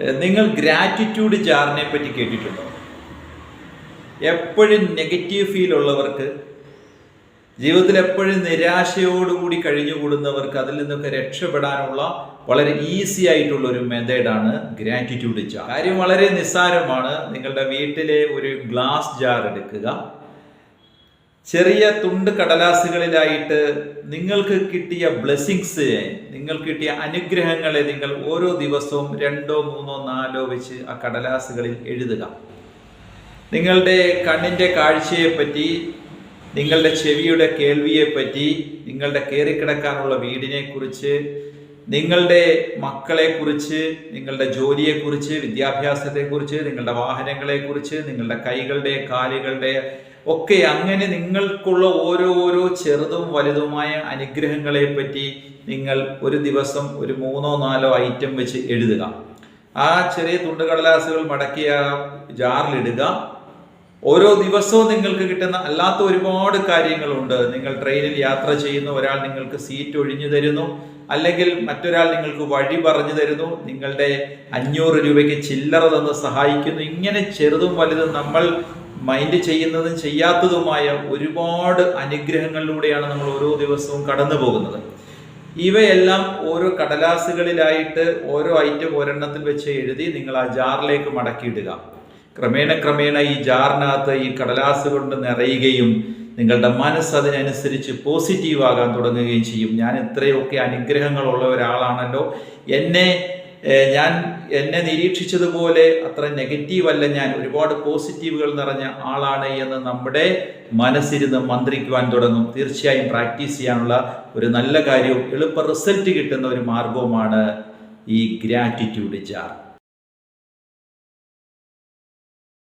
നിങ്ങൾ ഗ്രാറ്റിറ്റ്യൂഡ് ജാറിനെ പറ്റി കേട്ടിട്ടുണ്ടോ? എപ്പോഴും നെഗറ്റീവ് ഫീൽ ഉള്ളവർക്ക് ജീവിതത്തിൽ എപ്പോഴും നിരാശയോടുകൂടി കഴിഞ്ഞുകൂടുന്നവർക്ക് അതിൽ നിന്നൊക്കെ രക്ഷപ്പെടാനുള്ള വളരെ ഈസി ആയിട്ടുള്ള ഒരു മെത്തേഡാണ് ഗ്രാറ്റിറ്റ്യൂഡ് ജാർ കാര്യം വളരെ നിസ്സാരമാണ്. നിങ്ങളുടെ വീട്ടിലെ ഒരു ഗ്ലാസ് ജാർ എടുക്കുക. ചെറിയ തുണ്ട് കടലാസുകളിലായിട്ട് നിങ്ങൾക്ക് കിട്ടിയ ബ്ലെസ്സിങ്സ് നിങ്ങൾക്ക് കിട്ടിയ അനുഗ്രഹങ്ങളെ നിങ്ങൾ ഓരോ ദിവസവും രണ്ടോ മൂന്നോ നാലോ വെച്ച് ആ കടലാസുകളിൽ എഴുതുക. നിങ്ങളുടെ കണ്ണിന്റെ കാഴ്ചയെപ്പറ്റി നിങ്ങളുടെ ചെവിയുടെ കേൾവിയെപ്പറ്റി നിങ്ങളുടെ കയറിക്കിടക്കാനുള്ള വീടിനെ കുറിച്ച് നിങ്ങളുടെ മക്കളെക്കുറിച്ച് നിങ്ങളുടെ ജോലിയെക്കുറിച്ച് വിദ്യാഭ്യാസത്തെക്കുറിച്ച് നിങ്ങളുടെ വാഹനങ്ങളെക്കുറിച്ച് നിങ്ങളുടെ കൈകളുടെ കാലുകളുടെ ഒക്കെ അങ്ങനെ നിങ്ങൾക്കുള്ള ഓരോ ഓരോ ചെറുതും വലുതുമായ അനുഗ്രഹങ്ങളെ പറ്റി നിങ്ങൾ ഒരു ദിവസം ഒരു മൂന്നോ നാലോ ഐറ്റം വെച്ച് എഴുതുക. ആ ചെറിയ തുണ്ടുകടലാസുകൾ മടക്കിയ ജാറിലിടുക ഓരോ ദിവസവും നിങ്ങൾക്ക് കിട്ടുന്ന അല്ലാത്ത ഒരുപാട് കാര്യങ്ങളുണ്ട്. നിങ്ങൾ ട്രെയിനിൽ യാത്ര ചെയ്യുന്ന ഒരാൾ നിങ്ങൾക്ക് സീറ്റ് ഒഴിഞ്ഞു തരുന്നു. അല്ലെങ്കിൽ മറ്റൊരാൾ നിങ്ങൾക്ക് വഴി പറഞ്ഞു തരുന്നു. നിങ്ങളുടെ അഞ്ഞൂറ് രൂപയ്ക്ക് ചില്ലറ തന്ന് സഹായിക്കുന്നു. ഇങ്ങനെ ചെറുതും വലുതും നമ്മൾ മൈൻഡ് ചെയ്യുന്നതും ചെയ്യാത്തതുമായ ഒരുപാട് അനുഗ്രഹങ്ങളിലൂടെയാണ് നമ്മൾ ഓരോ ദിവസവും കടന്നു പോകുന്നത്. ഇവയെല്ലാം ഓരോ കടലാസുകളിലായിട്ട് ഓരോ ഐറ്റം ഒരെണ്ണത്തിൽ വെച്ച് എഴുതി നിങ്ങൾ ആ ജാറിലേക്ക് മടക്കിയിടുക. ക്രമേണ ക്രമേണ ഈ ജാറിനകത്ത് ഈ കടലാസ് കൊണ്ട് നിറയുകയും നിങ്ങളുടെ മനസ്സ് അതിനനുസരിച്ച് പോസിറ്റീവ് ആകാൻ തുടങ്ങുകയും ചെയ്യും. ഞാൻ ഇത്രയൊക്കെ അനുഗ്രഹങ്ങളുള്ള ഒരാളാണല്ലോ. എന്നെ ഞാൻ എന്നെ നിരീക്ഷിച്ചതുപോലെ അത്ര നെഗറ്റീവ് അല്ല. ഞാൻ ഒരുപാട് പോസിറ്റീവുകൾ നിറഞ്ഞ ആളാണ് എന്ന് നമ്മുടെ മനസ്സിരുന്ന് മന്ത്രിക്കുവാൻ തുടങ്ങും. തീർച്ചയായും പ്രാക്ടീസ് ചെയ്യാനുള്ള ഒരു നല്ല കാര്യവും എളുപ്പ റിസൾട്ട് കിട്ടുന്ന ഒരു മാർഗവുമാണ് ഈ ഗ്രാറ്റിറ്റ്യൂഡ് ജാർ